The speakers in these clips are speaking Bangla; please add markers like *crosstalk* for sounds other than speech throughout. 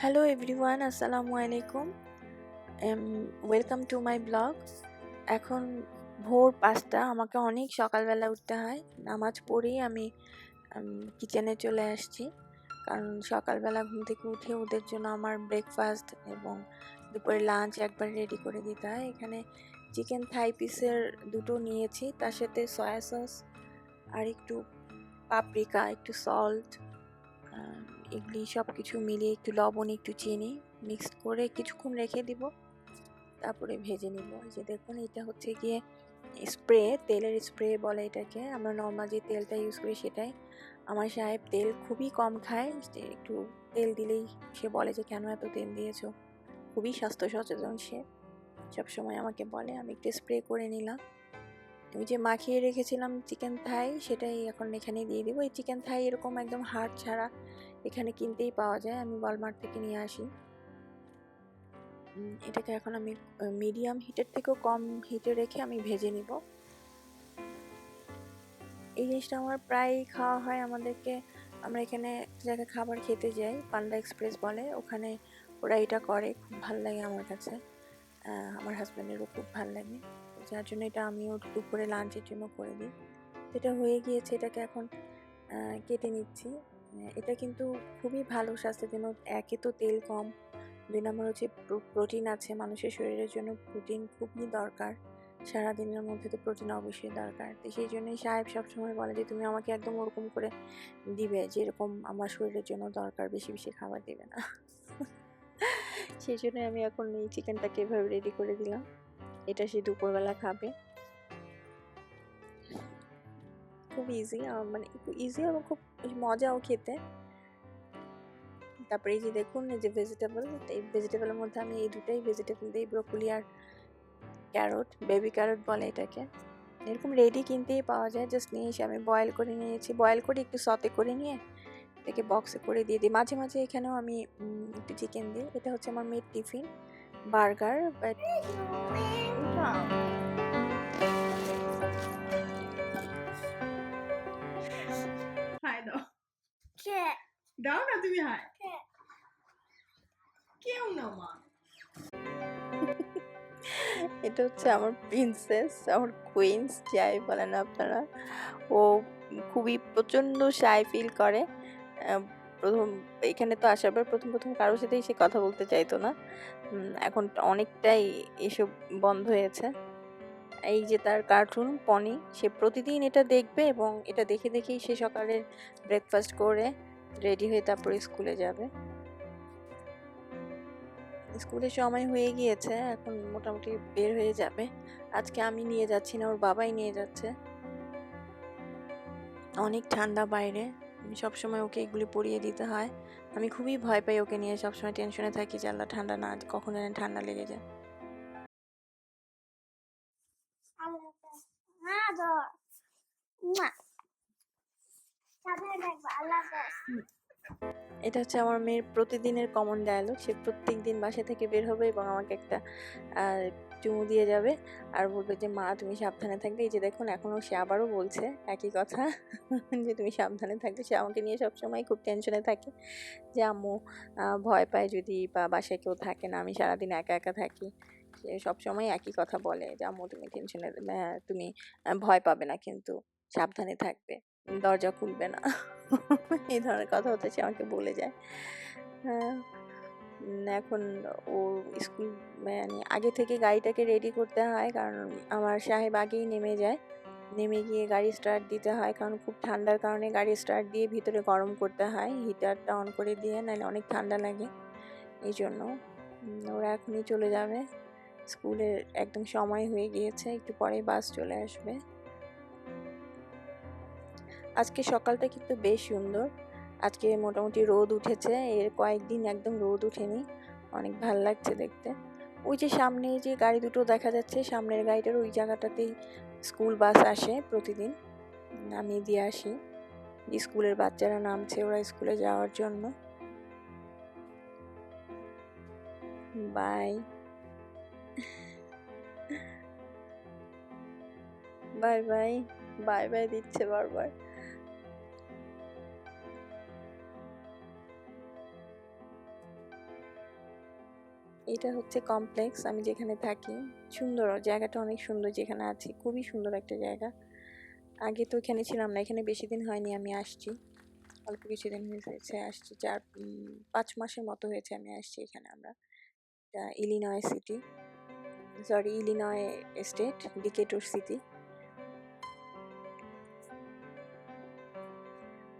হ্যালো এভরিওয়ান আসসালামু আলাইকুম ওয়েলকাম টু মাই ব্লগ এখন ভোর পাঁচটা আমাকে অনেক সকালবেলা উঠতে হয় নামাজ পড়েই আমি কিচেনে চলে আসছি কারণ সকালবেলা ঘুম থেকে উঠে ওদের জন্য আমার ব্রেকফাস্ট এবং দুপুরে লাঞ্চ একবার রেডি করে দিতে হয় এখানে চিকেন থাই পিসের দুটো নিয়েছি তার সাথে সয়া সস আর একটু পাপরিকা একটু সল্ট এগুলি সব কিছু মিলিয়ে একটু লবণ, একটু চিনি মিক্স করে কিছুক্ষণ রেখে দিব। তারপরে ভেজে নিব। যে দেখুন, এটা হচ্ছে গিয়ে স্প্রে তেলের স্প্রে বলে এটাকে। আমরা নর্মাল যে তেলটা ইউজ করি সেটাই। আমার সাহেব তেল খুবই কম খায়। একটু তেল দিলেই সে বলে যে, কেন এত তেল দিয়েছ? খুবই স্বাস্থ্য সচেতন সে। সবসময় আমাকে বলে, আমি একটু স্প্রে করে নিলাম। ওই যে মাখিয়ে রেখেছিলাম চিকেন থাই সেটাই এখন এখানে দিয়ে দিব। এই চিকেন থাই এরকম একদম হাড় ছাড়া এখানে কিনতেই পাওয়া যায়, আমি ওয়ালমার্ট থেকে নিয়ে আসি। এটাকে এখন আমি মিডিয়াম হিটের থেকেও কম হিটে রেখে আমি ভেজে নিব। এই জিনিসটা আমার প্রায় খাওয়া হয় আমাদেরকে। আমরা এখানে জায়গায় খাবার খেতে যাই, পান্ডা এক্সপ্রেস বলে, ওখানে ওরা এটা করে, খুব ভালো লাগে আমার কাছে। আমার হাজব্যান্ডেরও খুব ভালো লাগে। যার জন্য এটা আমিও দুপুরে লাঞ্চের জন্য করে দিই। এটা হয়ে গিয়েছে, এটাকে এখন কেটে নিচ্ছি। এটা কিন্তু খুবই ভালো স্বাস্থ্যের জন্য, একে তো তেল কম। দুই নম্বর হচ্ছে প্রোটিন আছে, মানুষের শরীরের জন্য প্রোটিন খুবই দরকার। সারাদিনের মধ্যে তো প্রোটিন অবশ্যই দরকার। তো সেই জন্যই সাহেব সবসময় বলে যে, তুমি আমাকে একদম ওরকম করে দিবে যেরকম আমার শরীরের জন্য দরকার, বেশি বেশি খাবার দিবে না। *laughs* সেই জন্য আমি এখন এই চিকেনটাকে এভাবে রেডি করে দিলাম। এটা সে দুপুরবেলা খাবে। খুব ইজি মানে একটু ইজি এবং খুব মজাও খেতে। তারপরে এই যে দেখুন, এই যে ভেজিটেবল এই ভেজিটেবলের মধ্যে আমি এই দুটাই ভেজিটেবল দিই ব্রোকলি আর ক্যারট বেবি ক্যারট বলে এটাকে। এরকম রেডি কিনতেই পাওয়া যায় জাস্ট নিয়ে এসে আমি বয়েল করে নিয়েছি। বয়েল করে একটু সতে করে নিয়ে এটাকে বক্সে করে দিয়ে দিই। মাঝে মাঝে এখানেও আমি একটু চিকেন দিই। এটা হচ্ছে আমার মেড টিফিন বার্গার বাট দাও। না তুমি হাই কেউ না মা। *laughs* এটা হচ্ছে আমার প্রিন্সেস আমার কুইন্স যাই বলেন আপনারা। ও খুবই প্রচণ্ড শাই ফিল করে প্রথম এখানে তো আসার পর প্রথম প্রথম কারোর সাথেই সে কথা বলতে চাইতো না। এখন অনেকটাই এসব বন্ধ হয়েছে। এই যে তার কার্টুন পনি সে প্রতিদিন এটা দেখবে এবং এটা দেখে দেখেই সে সকালে ব্রেকফাস্ট করে রেডি হয়ে তারপরে স্কুলে যাবে। স্কুলের সময় হয়ে গিয়েছে, এখন মোটামুটি বের হয়ে যাবে। আজকে আমি নিয়ে যাচ্ছি না, ওর বাবাই নিয়ে যাচ্ছে। অনেক ঠান্ডা বাইরে। সবসময় ওকে এগুলি পরিয়ে দিতে হয়। আমি খুবই ভয় পাই ওকে নিয়ে। সবসময় টেনশনে থাকি যে আল্লাহ ঠান্ডা না কখন যেন ঠান্ডা লেগে যায়। এটা হচ্ছে আমার মেয়ের প্রতিদিনের কমন ডায়ালগ সে প্রত্যেক দিন বাসা থেকে বের হবে এবং আমাকে একটা চুমু দিয়ে যাবে আর বলবে যে, মা, তুমি সাবধানে থাকবে। এই যে দেখুন এখনও সে আবারও বলছে একই কথা *laughs* যে, তুমি সাবধানে থাকবে। সে আমাকে নিয়ে সবসময় খুব টেনশনে থাকে যে, আম্মু ভয় পায় যদি বা বাসায় কেউ থাকে না, আমি সারাদিন একা একা থাকি। সে সবসময় একই কথা বলে যে, আম্মু, তুমি টেনশনে তুমি ভয় পাবে না কিন্তু সাবধানে থাকবে, দরজা খুলবে না। *laughs* এই ধরনের কথা হতে সে আমাকে বলে যায়। এখন ও স্কুল মানে আগে থেকে গাড়িটাকে রেডি করতে হয়, কারণ আমার সাহেব আগেই নেমে যায়। নেমে গিয়ে গাড়ি স্টার্ট দিতে হয়, কারণ খুব ঠান্ডার কারণে গাড়ি স্টার্ট দিয়ে ভিতরে গরম করতে হয়। হিটারটা অন করে দিয়ে, নাহলে অনেক ঠান্ডা লাগে। এই জন্য ওরা এখনই চলে যাবে। স্কুলের একদম সময় হয়ে গিয়েছে, একটু পরে বাস চলে আসবে। আজকে সকালটা কিন্তু বেশ সুন্দর। আজকে মোটামুটি রোদ উঠেছে, এর কয়েকদিন একদম রোদ উঠেনি, অনেক ভালো লাগছে দেখতে। ওই যে সামনে যে গাড়ি দুটো দেখা যাচ্ছে, সামনের গাড়িটার ওই জায়গাটাতেই স্কুল বাস আসে প্রতিদিন আমি দিয়ে আসি। স্কুলের বাচ্চারা নামছে ওরা স্কুলে যাওয়ার জন্য। Bye. Bye bye bye bye দিচ্ছে বারবার। এটা হচ্ছে কমপ্লেক্স, আমি যেখানে থাকি। সুন্দর, জায়গাটা অনেক সুন্দর যেখানে আছি, খুবই সুন্দর একটা জায়গা। আগে তো এখানে ছিলাম না, এখানে বেশি দিন হয়নি, আমি আসছি। অল্প কিছুদিন হয়েছে, আসছি চার পাঁচ মাসের মতো হয়েছে আমি আসছি এখানে আমরা। Illinois City. Sorry, Illinois State, Decatur City.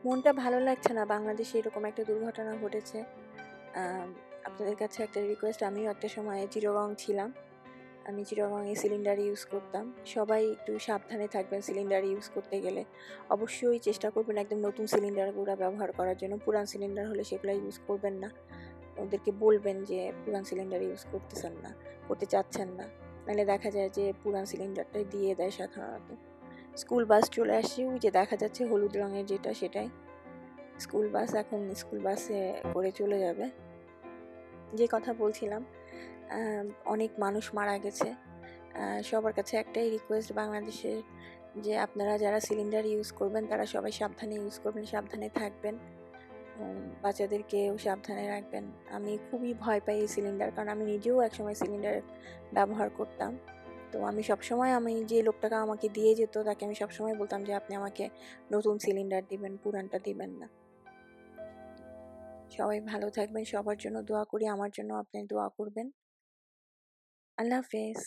মনটা ভালো লাগছে না, বাংলাদেশে এরকম একটা দুর্ঘটনা ঘটেছে। আপনাদের কাছে একটা রিকোয়েস্ট আমিও একটা সময় চিরগং ছিলাম। আমি চিরগংয়ে সিলিন্ডার ইউজ করতাম। সবাই একটু সাবধানে থাকবেন সিলিন্ডার ইউজ করতে গেলে। অবশ্যই চেষ্টা করবেন একদম নতুন সিলিন্ডারগুলো ব্যবহার করার জন্য। পুরান সিলিন্ডার হলে সেগুলো ইউজ করবেন না। ওদেরকে বলবেন যে পুরান সিলিন্ডার ইউজ করতেছেন না, করতে চাচ্ছেন না। নাহলে দেখা যায় যে পুরান সিলিন্ডারটাই দিয়ে দেয় সাধারণত। স্কুল বাস চলে আসছে, ওই যে দেখা যাচ্ছে হলুদ রঙের যেটা সেটাই। স্কুল বাস এখন স্কুল বাসে করে চলে যাবে। যে কথা বলছিলাম অনেক মানুষ মারা গেছে। সবার কাছে একটাই রিকোয়েস্ট বাংলাদেশের যে আপনারা যারা সিলিন্ডার ইউজ করবেন, তারা সবাই সাবধানে ইউজ করবেন, সাবধানে থাকবেন। বাচ্চাদেরকেও সাবধানে রাখবেন। আমি খুবই ভয় পাই এই সিলিন্ডার কারণ আমি নিজেও একসময় সিলিন্ডার ব্যবহার করতাম। তো আমি সবসময় আমি যে লোকটাকে আমাকে দিয়ে যেত, তাকে আমি সবসময় বলতাম যে, আপনি আমাকে নতুন সিলিন্ডার দিবেন, পুরানটা দিবেন না। সবাই ভালো থাকবেন সবার জন্য দোয়া করি আমার জন্য আপনি দোয়া করবেন। আল্লাহ হাফেজ।